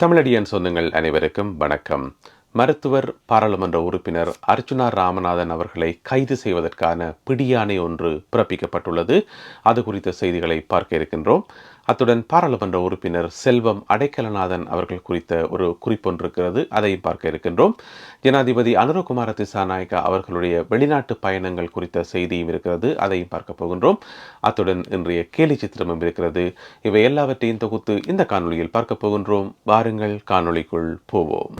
தமிழடியன் சொந்தங்கள் அனைவருக்கும் வணக்கம். மருத்துவர் பாராளுமன்ற உறுப்பினர் அர்ச்சுனா ராமநாதன் அவர்களை கைது செய்வதற்கான பிடியாணை ஒன்று பிறப்பிக்கப்பட்டுள்ளது. அது குறித்த செய்திகளை பார்க்க இருக்கின்றோம். அத்துடன் பாராளுமன்ற உறுப்பினர் செல்வம் அடைக்கலநாதன் அவர்கள் குறித்த ஒரு குறிப்பொன்று இருக்கிறது அதையும் பார்க்க இருக்கின்றோம். ஜனாதிபதி அனுரகுமார திசாநாயக்கா அவர்களுடைய வெளிநாட்டு பயணங்கள் குறித்த செய்தியும் இருக்கிறது. அதையும் பார்க்க போகின்றோம். அத்துடன் இன்றைய கேலி சித்திரமும் இருக்கிறது. இவை எல்லாவற்றையும் தொகுத்து இந்த காணொளியில் பார்க்க போகின்றோம். வாருங்கள் காணொளிக்குள் போவோம்.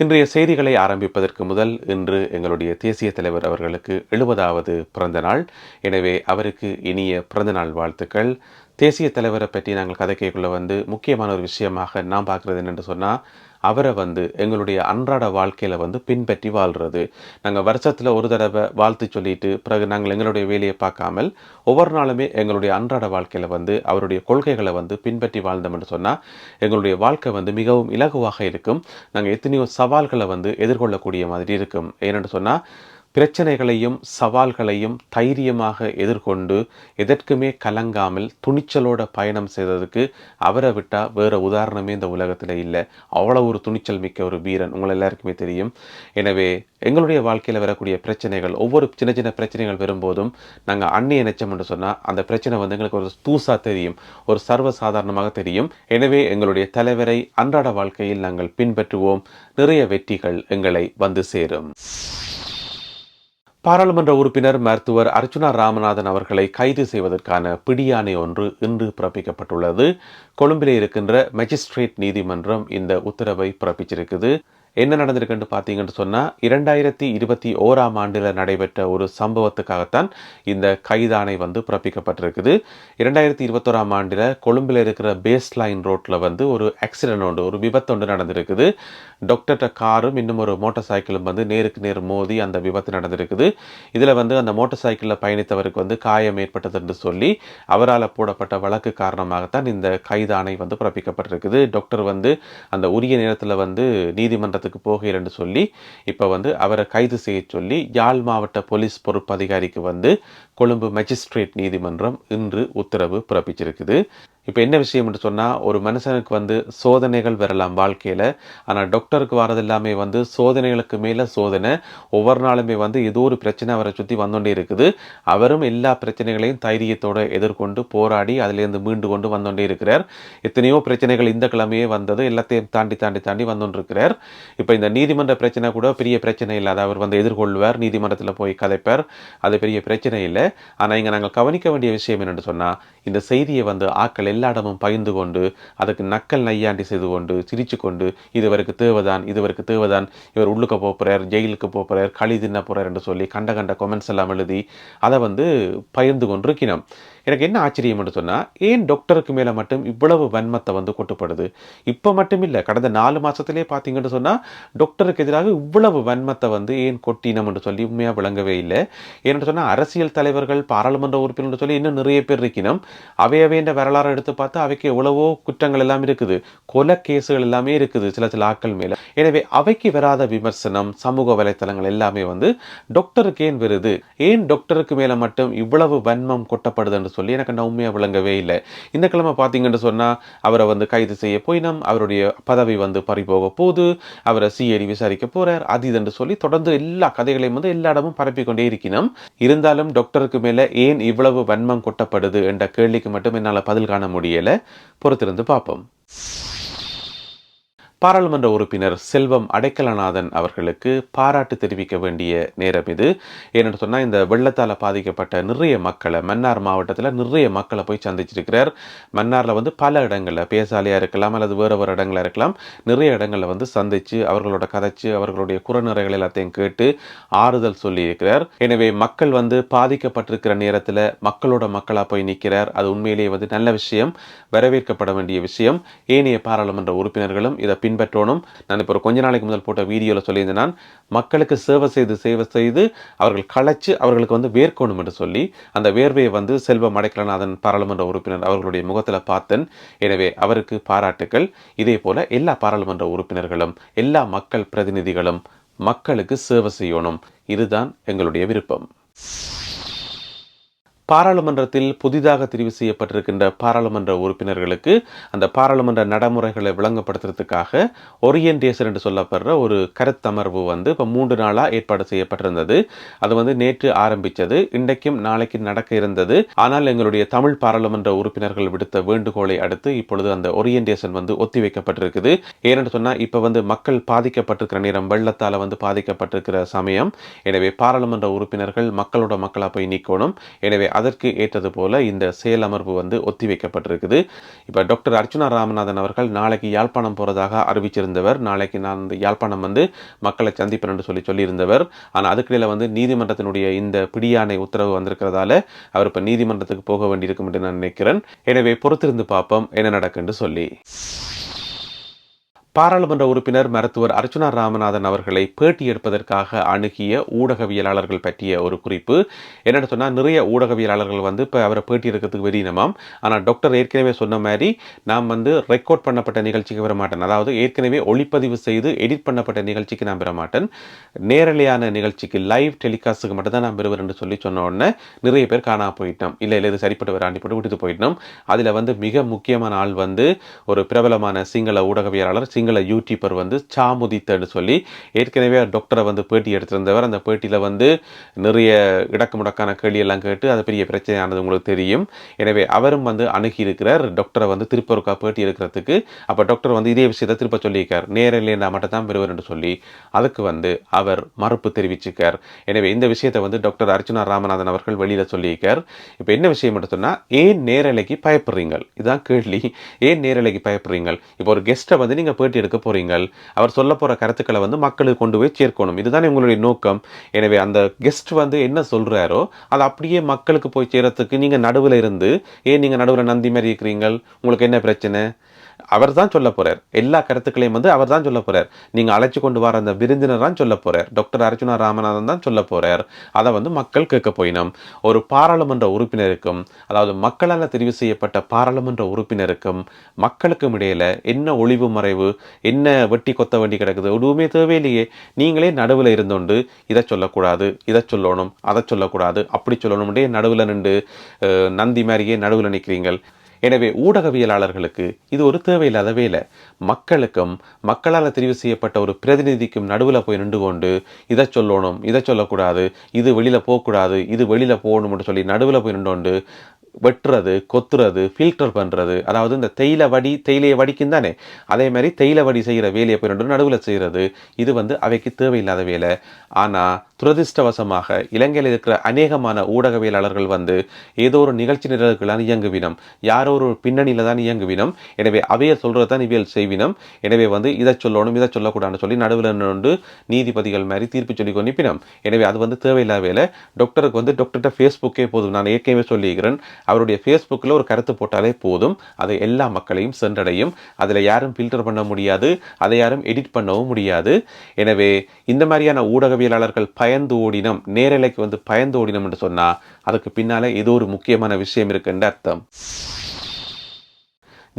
இன்றைய செய்திகளை ஆரம்பிப்பதற்கு முதல் இன்று எங்களுடைய தேசிய தலைவர் அவர்களுக்கு எழுபதாவது பிறந்த நாள். எனவே அவருக்கு இனிய பிறந்தநாள் வாழ்த்துக்கள். தேசிய தலைவரை பற்றி நாங்கள் கதை கேட்குள்ள வந்து முக்கியமான ஒரு விஷயமாக நான் பார்க்குறது என்னென்று சொன்னால் அவரை வந்து எங்களுடைய அன்றாட வாழ்க்கையில் வந்து பின்பற்றி வாழ்கிறது நாங்கள் வருஷத்தில் ஒரு தடவை வாழ்த்து சொல்லிட்டு பிறகு நாங்கள் எங்களுடைய வேலையை பார்க்காமல் ஒவ்வொரு நாளுமே எங்களுடைய அன்றாட வாழ்க்கையில் வந்து அவருடைய கொள்கைகளை வந்து பின்பற்றி வாழ்ந்தோம்னு சொன்னால் எங்களுடைய வாழ்க்கை வந்து மிகவும் இலகுவாக இருக்கும். நாங்கள் எத்தனையோ சவால்களை வந்து எதிர்கொள்ளக்கூடிய மாதிரி இருக்கும். ஏனென்று சொன்னால் பிரச்சனைகளையும் சவால்களையும் தைரியமாக எதிர்கொண்டு எதற்குமே கலங்காமல் துணிச்சலோட பயணம் செய்ததுக்கு அவரை விட்டால் வேறு உதாரணமே இந்த உலகத்தில் இல்லை. அவ்வளோ ஒரு துணிச்சல் மிக்க ஒரு வீரன் உங்கள் எல்லாருக்குமே தெரியும். எனவே எங்களுடைய வாழ்க்கையில் வரக்கூடிய பிரச்சனைகள் ஒவ்வொரு சின்ன சின்ன பிரச்சனைகள் வரும்போதும் நாங்கள் அந்நிய நிச்சயம் என்று சொன்னால் அந்த பிரச்சனை வந்து எங்களுக்கு ஒரு தூசாக தெரியும் ஒரு சர்வசாதாரணமாக தெரியும். எனவே எங்களுடைய தலைவரை அன்றாட வாழ்க்கையில் நாங்கள் பின்பற்றுவோம். நிறைய வெற்றிகள் எங்களை வந்து சேரும். பாராளுமன்ற உறுப்பினர் மருத்துவர் அர்ச்சுனா ராமநாதன் அவர்களை கைது செய்வதற்கான பிடியாணை ஒன்று இன்று பிறப்பிக்கப்பட்டுள்ளது. கொழும்பிலே இருக்கின்ற மெஜிஸ்ட்ரேட் நீதிமன்றம் இந்த உத்தரவை பிறப்பிச்சிருக்குது. என்ன நடந்திருக்குன்னு பார்த்தீங்கன்னு சொன்னால் இரண்டாயிரத்தி இருபத்தி ஓராம் ஆண்டில் நடைபெற்ற ஒரு சம்பவத்துக்காகத்தான் இந்த கைதானை வந்து பிறப்பிக்கப்பட்டிருக்குது. இரண்டாயிரத்தி இருபத்தோராம் ஆண்டில் கொழும்பில் இருக்கிற பேஸ் லைன் ரோட்டில் வந்து ஒரு ஆக்சிடென்ட் ஒன்று ஒரு விபத்து ஒன்று நடந்திருக்குது. டாக்டர்கிட்ட காரும் இன்னும் ஒரு மோட்டார் சைக்கிளும் வந்து நேருக்கு நேர் மோதி அந்த விபத்து நடந்திருக்குது. இதில் வந்து அந்த மோட்டார் சைக்கிளில் பயணித்தவருக்கு வந்து காயம் ஏற்பட்டது என்று சொல்லி அவரால் போடப்பட்ட வழக்கு காரணமாகத்தான் இந்த கைதானை வந்து பிறப்பிக்கப்பட்டிருக்குது. டாக்டர் வந்து அந்த உரிய நேரத்தில் வந்து நீதிமன்றத்துக்கு போகிறேன் சொல்லி இப்போ வந்து அவரை கைது செய்ய சொல்லி யாழ் மாவட்ட போலீஸ் பொறுப்பு அதிகாரிக்கு வந்து கொழும்பு மெஜிஸ்ட்ரேட் நீதிமன்றம் இன்று உத்தரவு பிறப்பிச்சிருக்குது. இப்போ என்ன விஷயம் சொன்னால் ஒரு மனுஷனுக்கு வந்து சோதனைகள் வரலாம் வாழ்க்கையில். ஆனால் டாக்டருக்கு வரது எல்லாமே வந்து சோதனைகளுக்கு மேலே சோதனை ஒவ்வொரு நாளுமே வந்து ஏதோ ஒரு பிரச்சனை அவரை சுற்றி வந்துகிட்டே இருக்குது. அவரும் எல்லா பிரச்சனைகளையும் தைரியத்தோடு எதிர்கொண்டு போராடி அதுலேருந்து மீண்டு கொண்டு வந்தோண்டே இருக்கிறார். எத்தனையோ பிரச்சனைகள் இந்த கிழமையே வந்தது எல்லாத்தையும் தாண்டி தாண்டி தாண்டி வந்துட்டு இருக்கிறார் இப்போ இந்த நீதிமன்ற பிரச்சனை கூட பெரிய பிரச்சனை இல்லாத அவர் வந்து எதிர்கொள்வார் நீதிமன்றத்தில் போய் கதைப்பார். அது பெரிய பிரச்சனை இல்லை. ஆனால் இங்கே நாங்கள் கவனிக்க வேண்டிய விஷயம் என்னென்னு சொன்னால் இந்த செய்தியை வந்து ஆக்கள் எல்லா இடமும் பகிர்ந்து கொண்டு அதுக்கு நக்கல் நையாண்டி செய்து கொண்டு சிரிச்சு கொண்டு இதுவருக்கு தேவைதான் இதுவருக்கு தேவைதான் இவர் உள்ளுக்க போகிறார் ஜெயிலுக்கு போகிறார் களி தின்ன போகிறார் என்று சொல்லி கண்ட கண்ட கொமெண்ட்ஸ் எல்லாம் எழுதி அதை வந்து பகிர்ந்து கொண்டிருக்கணும் எனக்கு என்ன ஆச்சரியம் என்று சொன்னால் ஏன் டாக்டருக்கு மேலே மட்டும் இவ்வளவு வன்மத்தை வந்து கொட்டுப்படுது? இப்போ மட்டும் இல்லை கடந்த நாலு மாதத்திலே பார்த்தீங்கன்னு சொன்னால் டாக்டருக்கு எதிராக இவ்வளவு வன்மத்தை வந்து ஏன் கொட்டினம் என்று சொல்லி உண்மையாக விளங்கவே இல்லை. ஏன்னு சொன்னால் அரசியல் தலைவர்கள் பாராளுமன்ற உறுப்பினர் சொல்லி இன்னும் நிறைய பேர் இருக்கணும் அவை அவைன்ற வரலாறு எடுத்து பார்த்தா அவைக்கு எவ்வளவோ குற்றங்கள் எல்லாம் இருக்குது. கொலை கேஸுகள் எல்லாமே இருக்குது சில சில ஆக்கள் மேலே. எனவே அவைக்கு வராத விமர்சனம் சமூக வலைத்தளங்கள் எல்லாமே வந்து டாக்டருக்கு ஏன் வருது? ஏன் டாக்டருக்கு மேலே மட்டும் இவ்வளவு வன்மம் கொட்டப்படுது என்று சொல்லி எனக்கு நான் உண்மையாக விளங்கவே இல்லை. இந்த கிழமை பார்த்தீங்கன்னு சொன்னால் அவரை வந்து கைது செய்ய போயினோம் அவருடைய பதவி வந்து பறிபோக போகுது அவரை சிஐடி விசாரிக்க போறார் அது இது என்று சொல்லி தொடர்ந்து எல்லா கதைகளையும் வந்து எல்லா இடமும் பரப்பிக்கொண்டே இருக்கணும் இருந்தாலும் டாக்டருக்கு மேலே ஏன் இவ்வளவு வன்மம் கொட்டப்படுது என்ற கேள்விக்கு மட்டும் என்னால் பதில் காண முடியலை. பொறுத்திருந்து பார்ப்போம். பாராளுமன்ற உறுப்பினர் செல்வம் அடைக்கலநாதன் அவர்களுக்கு பாராட்டு தெரிவிக்க வேண்டிய நேரம் இது. ஏன்னு சொன்னால் இந்த வெள்ளத்தால் பாதிக்கப்பட்ட நிறைய மக்களை மன்னார் மாவட்டத்தில் நிறைய மக்களை போய் சந்திச்சிருக்கிறார். மன்னாரில் வந்து பல இடங்களில் பேசாலையாக இருக்கலாம் அல்லது வேறு வேறு இடங்களாக இருக்கலாம் நிறைய இடங்களில் வந்து சந்தித்து அவர்களோட கதைச்சு அவர்களுடைய குறநிறைகள் எல்லாத்தையும் கேட்டு ஆறுதல் சொல்லியிருக்கிறார். எனவே மக்கள் வந்து பாதிக்கப்பட்டிருக்கிற நேரத்தில் மக்களோட மக்களாக போய் நிற்கிறார் அது உண்மையிலேயே வந்து நல்ல விஷயம் வரவேற்கப்பட வேண்டிய விஷயம். ஏனைய பாராளுமன்ற உறுப்பினர்களும் இதை பின்பற்றணும். நான் இப்போ ஒரு கொஞ்ச நாளைக்கு முதல் போட்ட வீடியோவில் சொல்லியிருந்தேன் நான் மக்களுக்கு சேவை செய்து சேவை செய்து அவர்கள் களைச்சு அவர்களுக்கு வந்து வேர்க்கணும் என்று சொல்லி அந்த வேர்வையை வந்து செல்வம் அடைக்கலநாதன் பாராளுமன்ற உறுப்பினர் அவர்களுடைய முகத்தில் பார்த்தேன். எனவே அவருக்கு பாராட்டுக்கள். இதே போல் எல்லா பாராளுமன்ற உறுப்பினர்களும் எல்லா மக்கள் பிரதிநிதிகளும் மக்களுக்கு சேவை செய்யணும். இதுதான் எங்களுடைய விருப்பம். பாராளுமன்றத்தில் புதிதாக தெரிவு செய்யப்பட்டிருக்கின்ற பாராளுமன்ற உறுப்பினர்களுக்கு அந்த பாராளுமன்ற நடைமுறைகளை விளங்கப்படுத்துறதுக்காக ஒரியன்டேஷன் என்று சொல்லப்படுற ஒரு கருத்தமர்வு வந்து இப்போ மூன்று நாளாக ஏற்பாடு செய்யப்பட்டிருந்தது. அது வந்து நேற்று ஆரம்பித்தது இன்றைக்கும் நாளைக்கு நடக்க இருந்தது. ஆனால் எங்களுடைய தமிழ் பாராளுமன்ற உறுப்பினர்கள் விடுத்த வேண்டுகோளை அடுத்து இப்பொழுது அந்த ஒரியன்டேஷன் வந்து ஒத்திவைக்கப்பட்டிருக்குது. ஏனென்று சொன்னால் இப்போ வந்து மக்கள் பாதிக்கப்பட்டிருக்கிற நேரம் வெள்ளத்தால் வந்து பாதிக்கப்பட்டிருக்கிற சமயம். எனவே பாராளுமன்ற உறுப்பினர்கள் மக்களோட மக்களாக போய் நிற்கணும் எனவே அதற்கு ஏற்றது போல இந்த செயலமர்வு வந்து ஒத்திவைக்கப்பட்டிருக்குது. இப்போ டாக்டர் அர்ச்சுனா ராமநாதன் அவர்கள் நாளைக்கு யாழ்ப்பாணம் போகிறதாக அறிவிச்சிருந்தவர். நாளைக்கு நான் இந்த யாழ்ப்பாணம் வந்து மக்களை சந்திப்பேன் என்று சொல்லி சொல்லியிருந்தவர். ஆனால் அதுக்கிடையில் வந்து நீதிமன்றத்தினுடைய இந்த பிடியாணை உத்தரவு வந்திருக்கிறதால அவர் இப்போ நீதிமன்றத்துக்கு போக வேண்டியிருக்கும் என்று நான் நினைக்கிறேன். எனவே பொறுத்திருந்து பார்ப்போம் என்ன நடக்குன்னு சொல்லி. பாராளுமன்ற உறுப்பினர் மருத்துவர் அர்ச்சுனா ராமநாதன் அவர்களை பேட்டி எடுப்பதற்காக அணுகிய ஊடகவியலாளர்கள் பற்றிய ஒரு குறிப்பு. என்னென்னு சொன்னால் நிறைய ஊடகவியலாளர்கள் வந்து இப்போ அவரை பேட்டி எடுக்கிறதுக்கு வெளியினமாம் ஆனால் டாக்டர் ஏற்கனவே சொன்ன மாதிரி நாம் வந்து ரெக்கார்ட் பண்ணப்பட்ட நிகழ்ச்சிக்கு வர மாட்டேன் அதாவது ஏற்கனவே ஒளிப்பதிவு செய்து எடிட் பண்ணப்பட்ட நிகழ்ச்சிக்கு நான் பெற மாட்டேன் நேரலையான நிகழ்ச்சிக்கு லைவ் டெலிகாஸ்ட்டுக்கு மட்டும் தான் நான் பெறுவேன் என்று சொல்லி சொன்ன உடனே நிறைய பேர் காணா போயிட்டோம். இல்லை இல்லை இது சரிப்பட்டு வராண்டி போட்டு விட்டுட்டு போயிட்டோம். அதில் வந்து மிக முக்கியமான ஆள் வந்து ஒரு பிரபலமான சிங்கள ஊடகவியலாளர் சிங்கள யூடியூபர் வந்து சாமுதித்தன்னு சொல்லி ஏற்கனவே டாக்டரை வந்து பேட்டி எடுத்திருந்தவர். அந்த பேட்டியில் வந்து நிறைய இடக்கு முடக்கான கேட்டு அது பெரிய பிரச்சனையானது உங்களுக்கு தெரியும். எனவே அவரும் வந்து அணுகி இருக்கிறார் டாக்டரை வந்து திருப்ப ஒருக்கா பேட்டி எடுக்கிறதுக்கு. அப்போ டாக்டர் வந்து இதே விஷயத்தை திருப்ப சொல்லியிருக்கார். நேரில் நான் மட்டும் தான் பெறுவர் என்று சொல்லி அதுக்கு வந்து அவர் மறுப்பு தெரிவிச்சிருக்கார். எனவே இந்த விஷயத்தை வந்து டாக்டர் அர்ச்சுனா ராமநாதன் அவர்கள் வெளியில் சொல்லியிருக்கார். இப்போ என்ன விஷயம் மட்டும் சொன்னால் ஏன் நேரலைக்கு பயப்படுறீங்க இதுதான் கேள்வி. ஏன் நேரலைக்கு பயப்படுறீங்க இப்போ ஒரு கெஸ்ட்டை வந்து நீங்கள் பேட்டி எடுக்க போறீங்க அவர் சொல்ல போற கருத்துக்களை வந்து மக்களுக்கு கொண்டு போய் சேர்க்கணும். இதுதான் உங்களுடைய நோக்கம். எனவே அந்த கெஸ்ட் வந்து என்ன சொல்றாரோ அது அப்படியே மக்களுக்கு போய் சேரத்துக்கு நீங்க நடுவில் இருந்து ஏன் நீங்க நடுவில் நந்தி மாதிரி இருக்கிறீங்க உங்களுக்கு என்ன பிரச்சனை? அவர் தான் சொல்ல போகிறார் எல்லா கருத்துக்களையும் வந்து அவர் தான் சொல்ல போகிறார் நீங்கள் அழைச்சி கொண்டு வர அந்த விருந்தினர் தான் சொல்ல போகிறார் டாக்டர் அர்ஜுனா ராமநாதன் தான் சொல்ல போகிறார் அதை வந்து மக்கள் கேட்க போயினோம். ஒரு பாராளுமன்ற உறுப்பினருக்கும் அதாவது மக்களால் தெரிவு செய்யப்பட்ட பாராளுமன்ற உறுப்பினருக்கும் மக்களுக்கும் இடையில என்ன ஒளிவு மறைவு என்ன வெட்டி கொத்த வேண்டி கிடக்குது எதுவுமே தேவையில்லையே. நீங்களே நடுவில் இருந்தோண்டு இதை சொல்லக்கூடாது இதை சொல்லணும் அதை சொல்லக்கூடாது அப்படி சொல்லணும்டே நடுவில் நின்று நந்தி மாதிரியே நடுவில் நிற்கிறீங்கள் எனவே ஊடகவியலாளர்களுக்கு இது ஒரு தேவையில்லாத வேலை. மக்களுக்கும் மக்களால் தெரிவு செய்யப்பட்ட ஒரு பிரதிநிதிக்கும் நடுவில் போய் நின்று கொண்டு இதை சொல்லணும் இதை சொல்லக்கூடாது இது வெளியில் போகக்கூடாது இது வெளியில் போகணும்னு சொல்லி நடுவில் போய் நின்று கொண்டு வெட்டுறது கொத்துறது ஃபில்டர் பண்ணுறது அதாவது இந்த தேயிலை வடி தேயிலையை வடிக்கும் தானே? அதே மாதிரி தேயிலை வடி செய்கிற வேலையை போய் ரெண்டு நடுவில் செய்கிறது. இது வந்து அவைக்கு தேவையில்லாத வேலை. ஆனால் துரதிர்ஷ்டவசமாக இலங்கையில் இருக்கிற அநேகமான ஊடகவியலாளர்கள் வந்து ஏதோ ஒரு நிகழ்ச்சி நிரல்களான இயங்குவினம். யாரோ ஒரு பின்னணியில் தான் இயங்குவினம். எனவே அவையை சொல்கிறது தான் இவியல் செய்வினம். எனவே வந்து இதை சொல்லணும் இதை சொல்லக்கூடாதுன்னு சொல்லி நடுவில் நின்று நீதிபதிகள் மாதிரி தீர்ப்பு சொல்லி கொண்டிப்பினம் எனவே அது வந்து தேவையில்லாத வேலை. டாக்டருக்கு வந்து டாக்டர்கிட்ட ஃபேஸ்புக்கே போதும். நான் ஏற்கனவே சொல்லியிருக்கிறேன். அவருடைய ஃபேஸ்புக்கில் ஒரு கருத்து போட்டாலே போதும். அதை எல்லா மக்களையும் சென்றடையும். அதில் யாரும் ஃபில்டர் பண்ண முடியாது. அதை யாரும் எடிட் பண்ணவும் முடியாது. எனவே இந்த மாதிரியான ஊடகவியலாளர்கள் பயந்து ஓடினம் நேரலைக்கு வந்து பயந்து ஓடினம் என்று சொன்னால் அதுக்கு பின்னாலே ஏதோ ஒரு முக்கியமான விஷயம் இருக்குன்ற அர்த்தம்.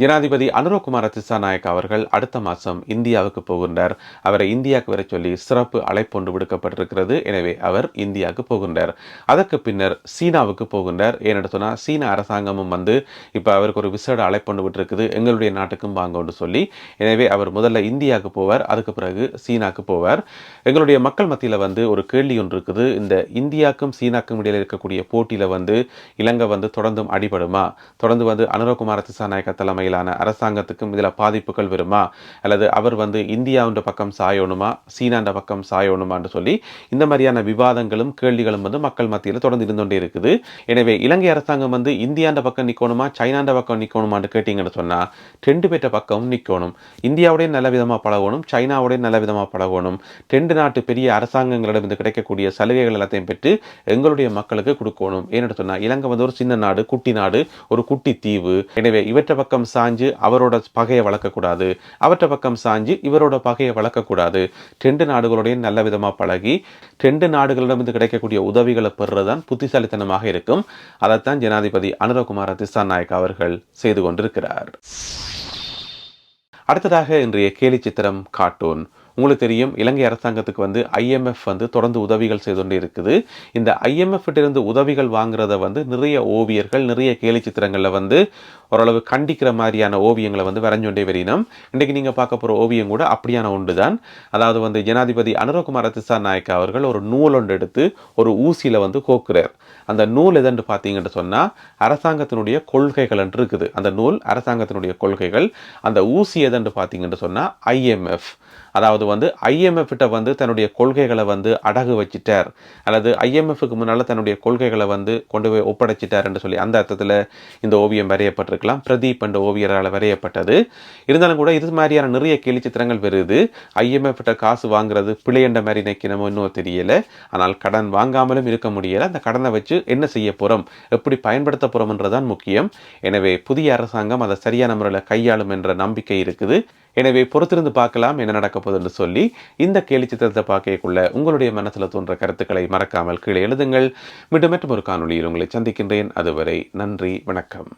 ஜனாதிபதி அனுரகுமார் திசாநாயக் அவர்கள் அடுத்த மாதம் இந்தியாவுக்கு போகின்றார். அவரை இந்தியாவுக்கு வர சொல்லி சிறப்பு அழைப்பொன்று விடுக்கப்பட்டிருக்கிறது. எனவே அவர் இந்தியாவுக்கு போகின்றார். அதற்கு பின்னர் சீனாவுக்கு போகின்றார். ஏன்னு சொன்னால் சீன அரசாங்கமும் வந்து இப்போ அவருக்கு ஒரு விசேட அழைப்பொன்று விட்டுருக்குது. எங்களுடைய நாட்டுக்கும் வாங்கன்னு சொல்லி எனவே அவர் முதல்ல இந்தியாவுக்கு போவார். அதுக்கு பிறகு சீனாவுக்கு போவார். எங்களுடைய மக்கள் மத்தியில் வந்து ஒரு கேள்வி ஒன்று இருக்குது. இந்த இந்தியாவுக்கும் சீனாக்கும் இடையில் இருக்கக்கூடிய போட்டியில் வந்து இலங்கை வந்து தொடர்ந்தும் அடிபடுமா? தொடர்ந்து வந்து அனுரகுமார திசாநாயக்க தலைமையிலான அரசாங்கத்துக்கும் இதில் பாதிப்புகள் வருமா? அல்லது அவர் வந்து இந்தியாவுன்ற பக்கம் சாயணுமா? சீனான்ற பக்கம் சாயணுமான்னு சொல்லி இந்த மாதிரியான விவாதங்களும் கேள்விகளும் வந்து மக்கள் மத்தியில் தொடர்ந்து இருந்துகொண்டே இருக்குது. எனவே இலங்கை அரசாங்கம் வந்து இந்தியாண்ட பக்கம் நிற்கணுமா சைனாண்ட பக்கம் நிற்கணுமான்னு கேட்டிங்கன்னு சொன்னால் ரெண்டு பேர்ட்ட பக்கம் நிற்கணும் இந்தியாவுடைய நல்ல விதமாக பழகணும் சைனாவுடைய நல்ல விதமாக பழகணும். ரெண்டு நாட்டு பெரிய அரசாங்கங்களிடம் இருந்து கிடைக்கக்கூடிய சலுகைகள் எல்லாத்தையும் பெற்று எங்களுடைய மக்களுக்கு கொடுக்கணும். ஏன்னு சொன்னால் இலங்கை வந்து ஒரு சின்ன நாடு குட்டி நாடு ஒரு குட்டி தீவு. எனவே இவற்றை பக்கம் சாஞ்சு அவரோட பகையை வளர்க்கக்கூடாது. அவற்றை பக்கம் சாஞ்சு இவரோட பகையை வளர்க்கக்கூடாது. ரெண்டு நாடுகளுடைய நல்ல விதமாக பழகி ரெண்டு நாடுகளிடமிருந்து கிடைக்கக்கூடிய உதவிகளை பெறுறதுதான் புத்திசாலித்தனமாக இருக்கும். அதைத்தான் ஜனாதிபதி அனுரகுமார திசாநாயக் அவர்கள் செய்து கொண்டிருக்கிறார். அடுத்ததாக இன்றைய கேலி சித்திரம் கார்ட்டூன். உங்களுக்கு தெரியும் இலங்கை அரசாங்கத்துக்கு வந்து ஐஎம்எஃப் வந்து தொடர்ந்து உதவிகள் செய்து கொண்டு இருக்குது. இந்த ஐஎம்எஃப் இருந்து உதவிகள் வாங்குறத வந்து நிறைய ஓவியர்கள் நிறைய கேலி சித்திரங்களில் வந்து ஓரளவு கண்டிக்கிற மாதிரியான ஓவியங்களை வந்து வரைஞ்சொண்டே வரினோம். இன்றைக்கு நீங்கள் பார்க்க போகிற ஓவியம் கூட அப்படியான ஒன்று தான் அதாவது வந்து ஜனாதிபதி அனுரகுமார திசா நாயக்கா அவர்கள் ஒரு நூல் ஒன்று எடுத்து ஒரு ஊசியில் வந்து கோக்குறார். அந்த நூல் எதென்று பார்த்தீங்கன்னு சொன்னால் அரசாங்கத்தினுடைய கொள்கைகள் என்று இருக்குது. அந்த நூல் அரசாங்கத்தினுடைய கொள்கைகள் அந்த ஊசி எதென்று பார்த்தீங்கன்னு சொன்னால் ஐஎம்எஃப் அதாவது வந்து ஐஎம்எஃப்கிட்ட வந்து தன்னுடைய கொள்கைகளை வந்து அடகு வச்சிட்டார். அல்லது ஐஎம்எஃப்க்கு முன்னால் தன்னுடைய கொள்கைகளை வந்து கொண்டு போய் ஒப்படைச்சிட்டார் என்று சொல்லி அந்த அர்த்தத்தில் இந்த ஓவியம் வரையப்பட்டிருக்கலாம். பிரதீப் என்ற ஓவியரால் வரையப்பட்டது. இருந்தாலும் கூட இது மாதிரியான நிறைய கேலி சித்திரங்கள் வருது. ஐஎம்எஃப்கிட்ட காசு வாங்குறது பிழை என்ற மாதிரி நினைக்கணுமோ இன்னும் தெரியல. ஆனால் கடன் வாங்காமலும் இருக்க முடியலை. அந்த கடனை வச்சு என்ன செய்ய போகிறோம் எப்படி பயன்படுத்த போகிறோம்ன்றதான் முக்கியம். எனவே புதிய அரசாங்கம் அதை சரியான முறையில் கையாளும் என்ற நம்பிக்கை இருக்குது. எனவே பொறுத்திருந்து பார்க்கலாம் என்ன நடக்க போகுதுன்னு சொல்லி இந்த கேலி சித்திரத்தை பார்க்கக்குள்ள உங்களுடைய மனசில் தோன்ற கருத்துக்களை மறக்காமல் கீழே எழுதுங்கள். மீண்டும் மற்றும் ஒரு காணொலியில் உங்களை சந்திக்கின்றேன். அதுவரை நன்றி வணக்கம்.